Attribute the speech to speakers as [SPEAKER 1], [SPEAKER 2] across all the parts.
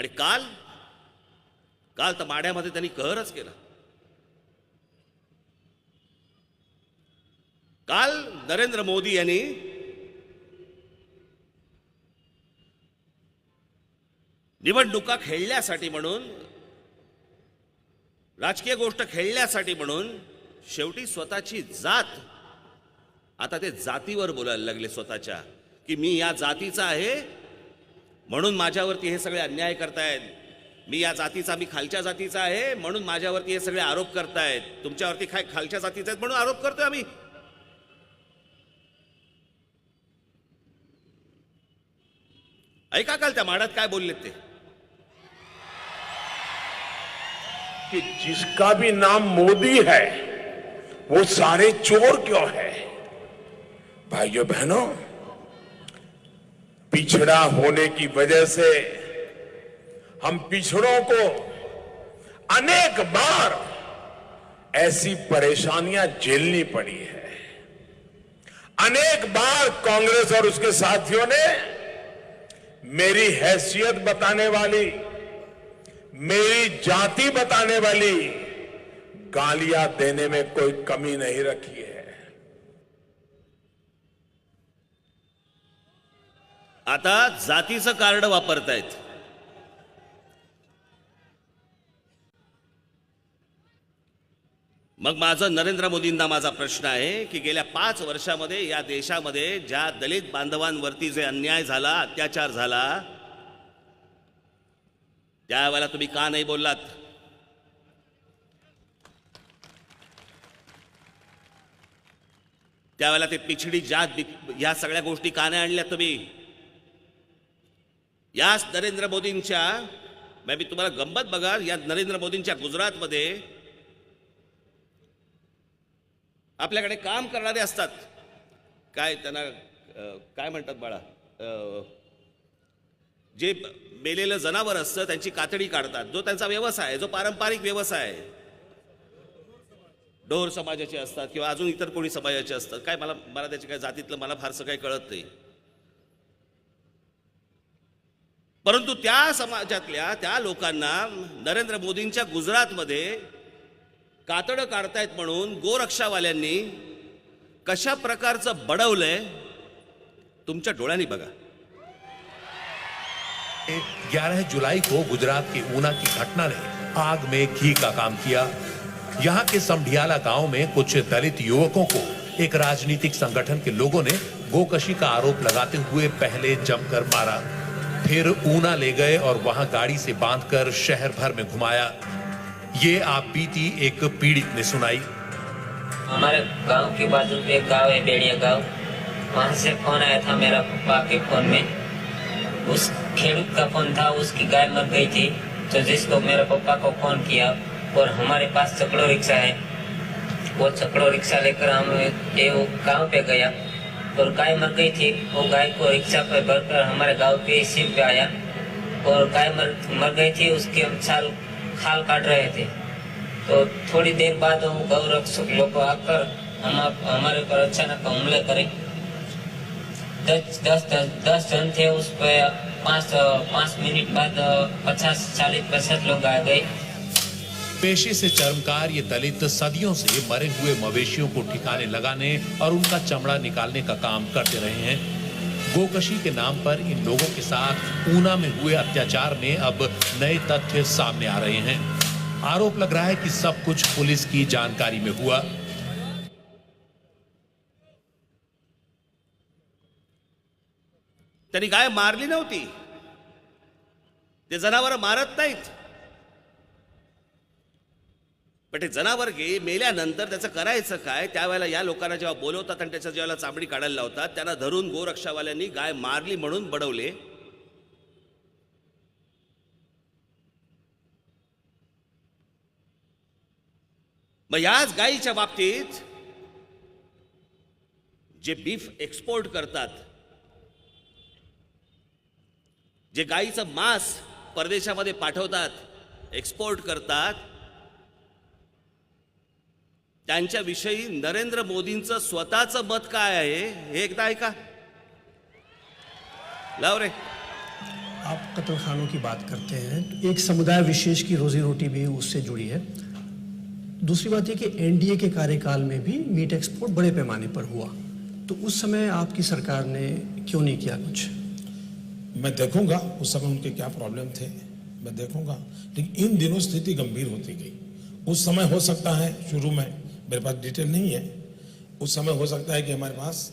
[SPEAKER 1] आणि काल काल तर माड्यामध्ये त्यांनी कहरच केला. काल नरेंद्र मोदी यांनी निवडणुका खेळण्यासाठी म्हणून राजकीय गोष्ट खेळण्यासाठी म्हणून शेवटी स्वतःची जात आता ते जातीवर बोलायला लागले स्वतःच्या की मी या जातीचा आहे म्हणून माझ्यावरती हे सगळे अन्याय करतायत. मी या जातीचा मी खालच्या जातीचा आहे म्हणून माझ्यावरती हे सगळे आरोप करतायत. तुमच्यावरती काय खालच्या जातीचा आहेत म्हणून आरोप करतोय आम्ही. ऐका काल त्या माडात काय बोललेत ते?
[SPEAKER 2] कि जिसका भी नाम मोदी है वो सारे चोर क्यों है? भाइयों बहनों पिछड़ा होने की वजह से हम पिछड़ों को अनेक बार ऐसी परेशानियाँ झेलनी पड़ी है। अनेक बार कांग्रेस और उसके साथियों ने मेरी हैसियत बताने वाली, मेरी जाति बताने वाली गालियाँ देने में कोई कमी नहीं रखी है।
[SPEAKER 1] आता जातीचं कार्ड वापरतायत. मग माझं नरेंद्र मोदींना माझा प्रश्न आहे की गेल्या पाच वर्षामध्ये या देशामध्ये ज्या दलित बांधवांवरती जे अन्याय झाला अत्याचार झाला त्यावेळेला तुम्ही का नाही बोललात? त्यावेळेला ते पिछडी जात ह्या सगळ्या गोष्टी का नाही आणल्या तुम्ही? याच नरेंद्र मोदींच्या मग मी तुम्हाला गंमत बघा या नरेंद्र मोदींच्या गुजरातमध्ये आपल्याकडे काम करणारे असतात. काय त्यांना काय म्हणतात बाळा जे मेलेलं जनावर असतं त्यांची कातडी काढतात. जो त्यांचा व्यवसाय जो पारंपरिक व्यवसाय ढोर समाजाचे असतात किंवा अजून इतर कोणी समाजाचे असतात. काय मला मला त्याच्या काय जातीतलं मला फारसं काही कळत नाही. परंतु त्या समाजातल्या त्या लोकांना नरेंद्र मोदींच्या गुजरातमध्ये कातडं काढतायत म्हणून गोरक्षावाल्यांनी कशा प्रकारचं बडवलंय तुमच्या डोळ्यांनी बघा.
[SPEAKER 3] 11 जुलाई को गुजरात के ऊना की घटना ने आग में घी का काम किया। यहाँ के समढियाला गांव में कुछ दलित युवकों को एक राजनीतिक संगठन के लोगों ने गोकशी का आरोप लगाते हुए पहले जमकर मारा। फिर ऊना ले गए और वहाँ गाड़ी से बांधकर शहर भर में घुमाया। ये आप बीती एक पीड़ित ने सुनाई।
[SPEAKER 4] हमारे गाँव के बाजू में एक गाँव है बेड़िया गाँव। वहाँ से फ़ोन आया था मेरा पापा के फ़ोन में। उस खेडूत का फ़ोन था, उसकी गाय मर गई थी। तो जिसको मेरे पापा को फ़ोन किया, और हमारे पास चकड़ो रिक्शा है। वो चकड़ो रिक्शा लेकर हम गाँव पे गया। और गाय मर गई थी वो गाय को रिक्शा पर भरकर हमारे गांव के सिम पे आया और गाय मर मर गई थी उसके हम छाल खाल काट रहे थे। तो थोड़ी देर बाद वो गौ रक्षक लोग आकर हम हमारे पर अचानक हमले करे। दस दस दस, दस जन थे उस पर पाँच पाँच मिनट बाद पचास चालीस पचास लोग आ गए।
[SPEAKER 3] पेशे से चर्मकार ये दलित सदियों से मरे हुए मवेशियों को ठिकाने लगाने और उनका चमड़ा निकालने का काम करते रहे हैं। गोकशी के नाम पर इन लोगों के साथ ऊना में हुए अत्याचार में अब नए तथ्य सामने आ रहे हैं। आरोप लग रहा है कि सब कुछ पुलिस की जानकारी में हुआ।
[SPEAKER 1] त्यांनी गाय मारली नव्हती ते जनावर मारत नाहीत। पण ते जनावर घे मेल्यानंतर त्याचं करायचं काय? त्यावेळेला या लोकांना जेव्हा बोलवतात आणि त्याच्या जेव्हा चामडी काढायला लावतात त्यांना धरून गोरक्षावाल्यांनी गाय मारली म्हणून बडवले. मग याच गायीच्या बाबतीत जे बीफ एक्सपोर्ट करतात जे गाईचं मांस परदेशामध्ये पाठवतात एक्सपोर्ट करतात त्यांच्याविषयी नरेंद्र मोदींचं स्वतःचं मत काय आहे हे एकदा ऐका. लाव रे.
[SPEAKER 5] आप कत्ल खानों की बात करते हैं एक समुदाय विशेष की रोजी रोटी भी उससे जुड़ी है। दूसरी बात ये कि एनडीए के कार्यकाल में भी मीट एक्सपोर्ट बड़े पैमाने पर हुआ। तो उस समय आपकी सरकार ने क्यों नहीं किया कुछ?
[SPEAKER 6] मैं देखूंगा उस समय उनके क्या प्रॉब्लम थे मैं देखूंगा। लेकिन इन दिनों स्थिति गंभीर होती गई। उस समय हो सकता है शुरू में मेरे पास डिटेल नहीं है। उस समय हो सकता है कि हमारे पास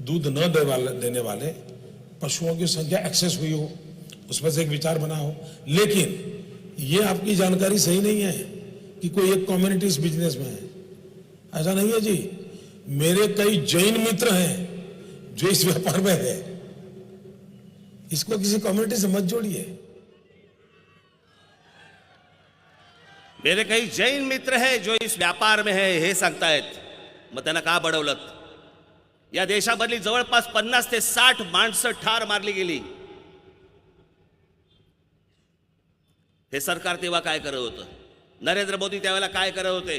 [SPEAKER 6] दूध न दे वाले, देने वाले पशुओं की संख्या एक्सेस हुई हो। उसमें से एक विचार बना हो। लेकिन ये आपकी जानकारी सही नहीं है कि कोई एक कम्युनिटी इस बिज़नेस में है। ऐसा नहीं है जी। मेरे कई जैन मित्र हैं जो इस व्यापार में है। इसको किसी कम्युनिटी से मत जोड़िए।
[SPEAKER 1] मेरे काही जैन मित्र है जो इस व्यापार में है हे। सांगतायत मग त्यांना का बडवलं या देशामधली जवळपास पन्नास ते साठ माणसं ठार मारली गेली। हे सरकार तेव्हा काय करत होतं? नरेंद्र मोदी त्यावेळेला काय करत होते?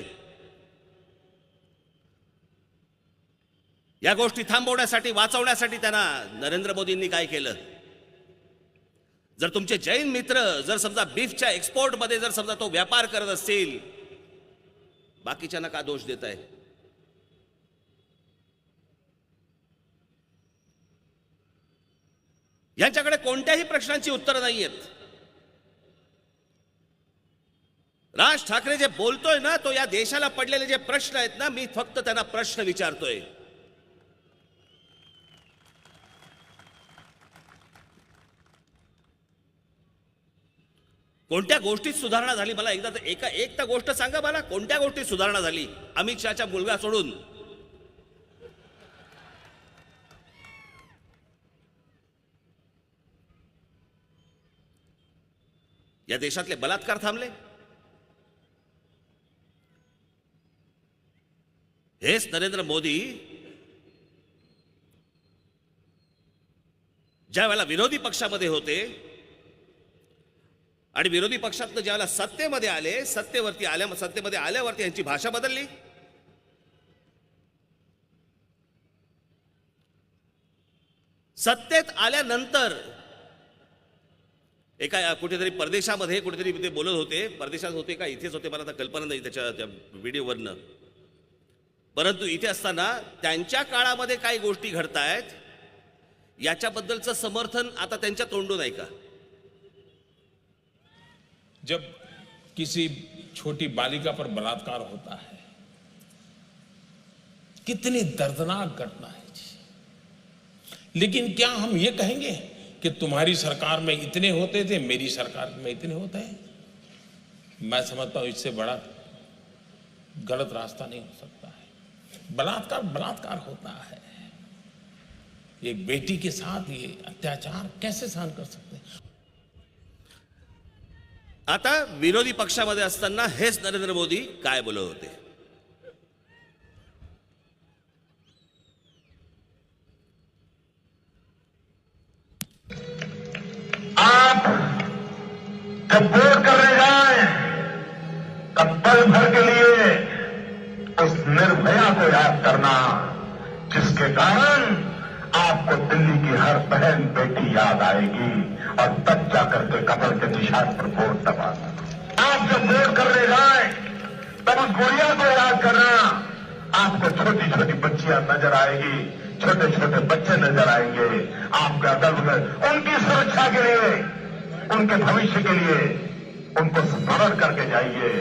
[SPEAKER 1] या गोष्टी थांबवण्यासाठी वाचवण्यासाठी त्यांना नरेंद्र मोदींनी काय केलं? जर तुमचे जैन मित्र जर समजा बीफच्या एक्सपोर्टमध्ये जर समजा तो व्यापार करत असतील बाकीच्यांना का दोष देत आहे यांच्याकडे कोणत्याही प्रश्नांची उत्तरं नाही आहेत राज ठाकरे जे बोलतोय ना तो या देशाला पडलेले जे प्रश्न आहेत ना मी फक्त त्यांना प्रश्न विचारतोय. कोणत्या गोष्टीत सुधारणा झाली? मला एकदा तर एका एक तर गोष्ट सांगा मला कोणत्या गोष्टीत सुधारणा झाली? अमित शहाच्या मुलगा सोडून. या देशातले बलात्कार थांबले. हेच नरेंद्र मोदी ज्या वेळेला विरोधी पक्षामध्ये होते आणि विरोधी पक्षातनं ज्यावेळेला सत्तेमध्ये आले सत्तेवरती आल्या सत्तेमध्ये आल्यावरती यांची भाषा बदलली. सत्तेत आल्यानंतर एका कुठेतरी परदेशामध्ये कुठेतरी ते बोलत होते. परदेशात होते का? इथेच होते. मला आता कल्पना नाही त्याच्या त्या व्हिडिओवरनं. परंतु इथे असताना त्यांच्या काळामध्ये काही गोष्टी घडतायत. याच्याबद्दलचं समर्थन आता त्यांच्या तोंडून आहे का?
[SPEAKER 2] जब किसी छोटी बालिका पर बलात्कार होता है, कितनी दर्दनाक घटना है जी। लेकिन क्या हम ये कहेंगे कि तुम्हारी सरकार में इतने होते थे, मेरी सरकार में इतने होते हैं? मैं समझता हूँ इससे बड़ा गलत रास्ता नहीं हो सकता है। बलात्कार बलात्कार होता है। एक बेटी के साथ ये अत्याचार कैसे सहन कर सकते हैं?
[SPEAKER 1] आता विरोधी पक्षामध्ये असताना हेच नरेंद्र मोदी काय बोलत होते?
[SPEAKER 7] आप जब वोट करने जाए तब पल भर के लिए उस निर्भया को याद करना जिसके कारण आपको दिल्ली की हर बहन बेटी याद आएगी और तब जाकर के कमल के निशान पर वोट दबाना आप जब वोट करने जाए तब उस गुड़िया को याद करना। आपको छोटी छोटी बच्चियाँ नज़र आएगी छोटे छोटे बच्चे नज़र आएँगे। आपका दल उनकी सुरक्षा के लिए, उनके भविष्य के लिए उनको स्मरण करके जाइए,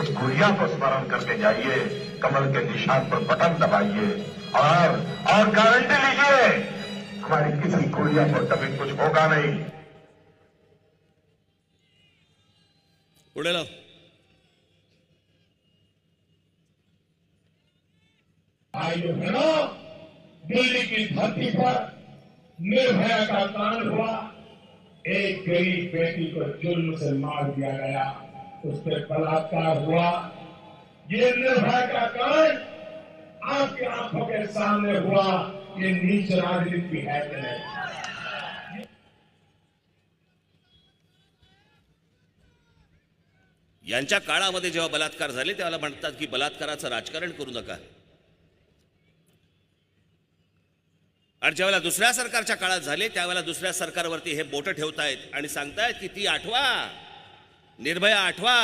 [SPEAKER 7] उस गुड़िया को स्मरण करके जाइए, कमल के निशान पर बटन दबाइए। और और गारंटी लीजिए हमारी किसी गुड़िया को कभी कुछ होगा नहीं।
[SPEAKER 1] पुढे लाव
[SPEAKER 8] भाइयों बहनों दिल्ली की धरती पर निर्भया का कांड हुआ। एक गरीब बेटी को जुल्म से मार दिया गया। उस पर बलात्कार हुआ। ये निर्भया का कांड आपकी आंखों के सामने हुआ ये नीच राजनीति है कि नहीं
[SPEAKER 1] यांच्या काळामध्ये जेव्हा बलात्कार झाले त्याला म्हणतात की बलात्काराचं राजकारण करू नका. आणि ज्यावेळेला दुसऱ्या सरकारच्या काळात झाले त्यावेळेला दुसऱ्या सरकारवरती हे बोटं ठेवतायत आणि सांगतायत की ती आठवा निर्भया आठवा.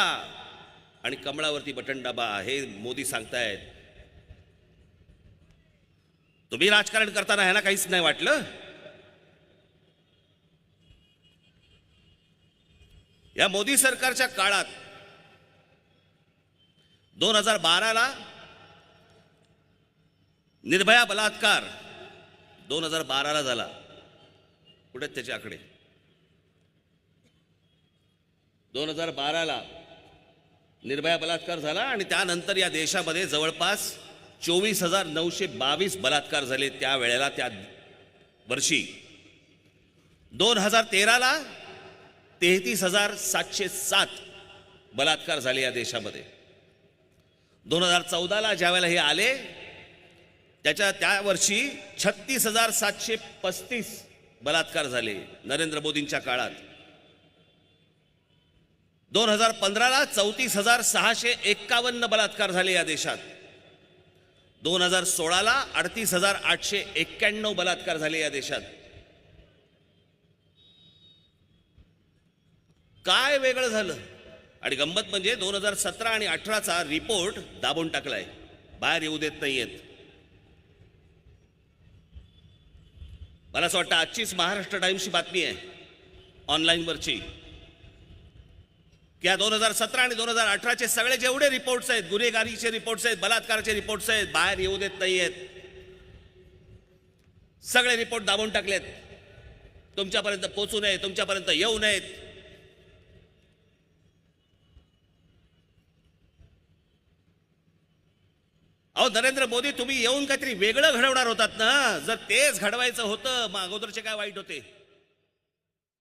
[SPEAKER 1] आणि कमळावरती बटन दाबा हे मोदी सांगतायत. तुम्ही राजकारण करताना ह्यांना काहीच नाही वाटलं? या मोदी सरकारच्या काळात दोन हजार बाराला निर्भया बलात्कार दोन हजार बाराला झाला. कुठे त्याचे आकडे? दोन हजार बाराला निर्भया बलात्कार झाला आणि त्यानंतर या देशामध्ये जवळपास चोवीस हजार नऊशे बावीस बलात्कार झाले त्यावेळेला त्या वर्षी. दोन हजार तेराला तेहतीस हजार सातशे सात बलात्कार झाले या देशामध्ये. दोन हजार चौदाला ज्या वेळेला हे आले त्याच्या त्या वर्षी छत्तीस हजार सातशे पस्तीस बलात्कार झाले नरेंद्र मोदींच्या काळात. दोन हजार पंधराला चौतीस हजार सहाशे एक्कावन्न बलात्कार झाले या देशात. दोन हजार सोळाला अडतीस हजार आठशे एक्क्याण्णव बलात्कार झाले या देशात. काय वेगळं झालं? आणि गंमत म्हणजे दोन हजार सतरा आणि अठराचा रिपोर्ट दाबून टाकलाय. बाहेर येऊ देत नाहीयेत. मला असं वाटतं आजचीच महाराष्ट्र टाइम्सची बातमी आहे. ऑनलाईनवरची. या दोन हजार सतरा आणि दोन हजार अठराचे सगळे जेवढे रिपोर्ट्स आहेत गुन्हेगारीचे रिपोर्ट्स आहेत बलात्काराचे रिपोर्ट्स आहेत बाहेर येऊ देत नाही आहेत सगळे रिपोर्ट दाबून टाकलेत. तुमच्यापर्यंत पोचू नये तुमच्यापर्यंत येऊ नयेत. अहो नरेंद्र मोदी तुम्ही येऊन काहीतरी वेगळं घडवणार होतात ना? जर तेच घडवायचं होतं मग अगोदरचे काय वाईट होते?